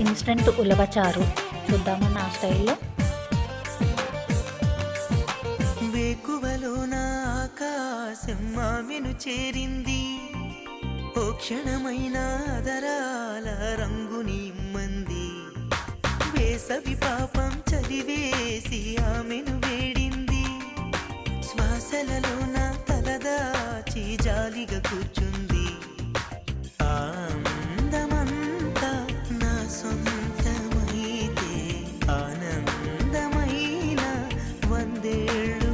Instant ఉలవచారు. చూద్దామా నా స్టైల్లో? వేకువలో మామిను చేరింది. ఓ క్షణమైన దరాల రంగుని ఇమ్మంది వేసవి పాపం చలివేసి ఆమెను వేడింది. శ్వాసలలో నా తలదాచి జాలిగా కూర్చు ಹೇಳು